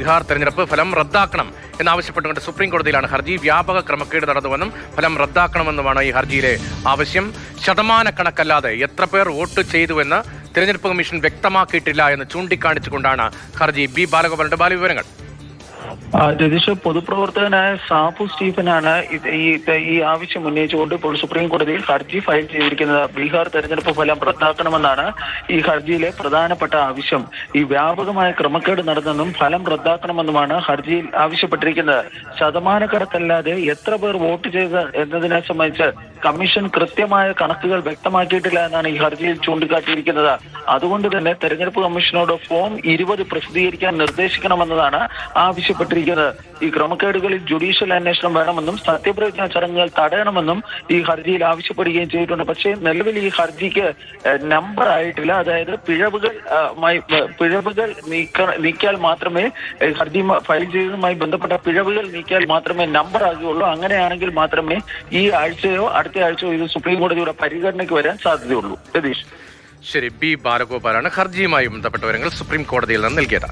ബീഹാർ തെരഞ്ഞെടുപ്പ് ഫലം റദ്ദാക്കണം എന്നാവശ്യപ്പെട്ടുകൊണ്ട് സുപ്രീം കോടതിയിലാണ് ഹർജി വ്യാപക ക്രമക്കേട് നടന്നുവെന്നും ഫലം റദ്ദാക്കണമെന്നുമാണ് ഈ ഹർജിയിലെ ആവശ്യം. ശതമാനക്കണക്കല്ലാതെ എത്ര പേർ വോട്ട് ചെയ്തുവെന്ന് തിരഞ്ഞെടുപ്പ് കമ്മീഷൻ വ്യക്തമാക്കിയിട്ടില്ല എന്ന് ചൂണ്ടിക്കാണിച്ചുകൊണ്ടാണ് ഹർജി. ബി ബാലഗോപാലിന്റെ ബാലവിവരങ്ങൾ രതീഷ് പൊതുപ്രവർത്തകനായ സാബു സ്റ്റീഫനാണ് ഈ ആവശ്യം ഉന്നയിച്ചുകൊണ്ട് ഇപ്പോൾ സുപ്രീം കോടതിയിൽ ഹർജി ഫയൽ ചെയ്തിരിക്കുന്നത്. ബീഹാർ തെരഞ്ഞെടുപ്പ് ഫലം റദ്ദാക്കണമെന്നാണ് ഈ ഹർജിയിലെ പ്രധാനപ്പെട്ട ആവശ്യം. ഈ വ്യാപകമായ ക്രമക്കേട് നടന്നെന്നും ഫലം റദ്ദാക്കണമെന്നുമാണ് ഹർജിയിൽ ആവശ്യപ്പെട്ടിരിക്കുന്നത്. ശതമാനക്കടത്തല്ലാതെ എത്ര പേർ വോട്ട് ചെയ്ത എന്നതിനെ സംബന്ധിച്ച് കമ്മീഷൻ കൃത്യമായ കണക്കുകൾ വ്യക്തമാക്കിയിട്ടില്ല എന്നാണ് ഈ ഹർജിയിൽ ചൂണ്ടിക്കാട്ടിയിരിക്കുന്നത്. അതുകൊണ്ട് തന്നെ തെരഞ്ഞെടുപ്പ് കമ്മീഷനോട് ഫോം ഇരുപത് പ്രസിദ്ധീകരിക്കാൻ നിർദ്ദേശിക്കണമെന്നതാണ് ആവശ്യപ്പെട്ടിരിക്കുന്നത്. ഈ ക്രമക്കേടുകളിൽ ജുഡീഷ്യൽ അന്വേഷണം വേണമെന്നും സത്യപ്രതിജ്ഞാ ചടങ്ങുകൾ തടയണമെന്നും ഈ ഹർജിയിൽ ആവശ്യപ്പെടുകയും ചെയ്തിട്ടുണ്ട്. പക്ഷേ നിലവിൽ ഈ ഹർജിക്ക് നമ്പർ ആയിട്ടില്ല. അതായത് പിഴവുകൾ പിഴവുകൾ നീക്ക നീക്കിയാൽ മാത്രമേ ഹർജി ഫയൽ ചെയ്തതുമായി ബന്ധപ്പെട്ട പിഴവുകൾ നീക്കിയാൽ മാത്രമേ നമ്പർ ആകുകയുള്ളൂ. അങ്ങനെയാണെങ്കിൽ മാത്രമേ ഈ ആഴ്ചയോ അടുത്ത ആഴ്ചയോ ഇത് സുപ്രീം കോടതിയുടെ പരിഗണനയ്ക്ക് വരാൻ സാധ്യതയുള്ളൂ. രതീഷ്. ശരി ബി ബാലഗോപാലാണ് ഹർജിയുമായി ബന്ധപ്പെട്ട വിവരങ്ങൾ സുപ്രീം കോടതിയിൽ നിന്ന് നൽകിയത്.